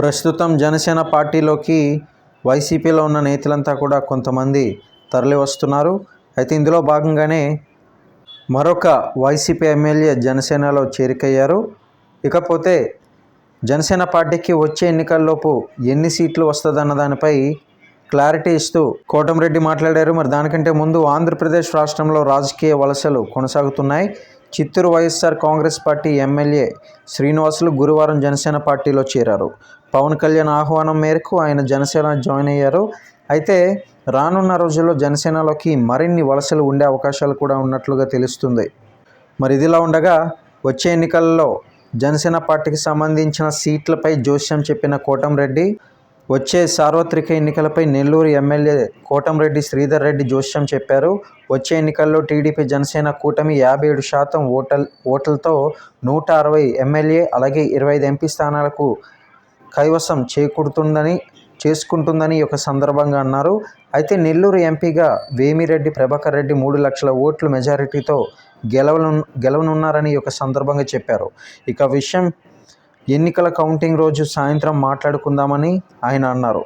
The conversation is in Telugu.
ప్రస్తుతం జనసేన పార్టీలోకి వైసీపీలో ఉన్న నేతలంతా కూడా కొంతమంది తరలి వస్తున్నారు. అయితే ఇందులో భాగంగానే మరొక వైసీపీ ఎమ్మెల్యే జనసేనలో చేరికయ్యారు. ఇకపోతే జనసేన పార్టీకి వచ్చే ఎన్నికల్లోపు ఎన్ని సీట్లు వస్తుందన్న దానిపై క్లారిటీ ఇస్తూ కోటమిరెడ్డి మాట్లాడారు. మరి దానికంటే ముందు ఆంధ్రప్రదేశ్ రాష్ట్రంలో రాజకీయ వలసలు కొనసాగుతున్నాయి. చిత్తూరు వైఎస్ఆర్ కాంగ్రెస్ పార్టీ ఎమ్మెల్యే శ్రీనివాసులు గురువారం జనసేన పార్టీలో చేరారు. పవన్ కళ్యాణ్ ఆహ్వానం మేరకు ఆయన జనసేన జాయిన్ అయ్యారు. అయితే రానున్న రోజుల్లో జనసేనలోకి మరిన్ని వలసలు ఉండే అవకాశాలు కూడా ఉన్నట్లుగా తెలుస్తుంది. మరి ఇదిలా ఉండగా వచ్చే ఎన్నికల్లో జనసేన పార్టీకి సంబంధించిన సీట్లపై జోస్యం చెప్పిన కోటంరెడ్డి వచ్చే సార్వత్రిక ఎన్నికలపై నెల్లూరు ఎమ్మెల్యే కోటంరెడ్డి శ్రీధర్ రెడ్డి జోస్యం చెప్పారు. వచ్చే ఎన్నికల్లో టీడీపీ జనసేన కూటమి యాభై ఏడు శాతం ఓటల్ ఓట్లతో నూట అరవై ఎమ్మెల్యే అలాగే ఇరవై ఐదు ఎంపీ స్థానాలకు కైవసం చేకూరుతుందని చేసుకుంటుందని ఒక సందర్భంగా అన్నారు. అయితే నెల్లూరు ఎంపీగా వేమిరెడ్డి ప్రభాకర్ రెడ్డి మూడు లక్షల ఓట్లు మెజారిటీతో గెలవను గెలవనున్నారని ఒక సందర్భంగా చెప్పారు. ఇక విషయం ఎన్నికల కౌంటింగ్ రోజు సాయంత్రం మాట్లాడుకుందామని ఆయన అన్నారు.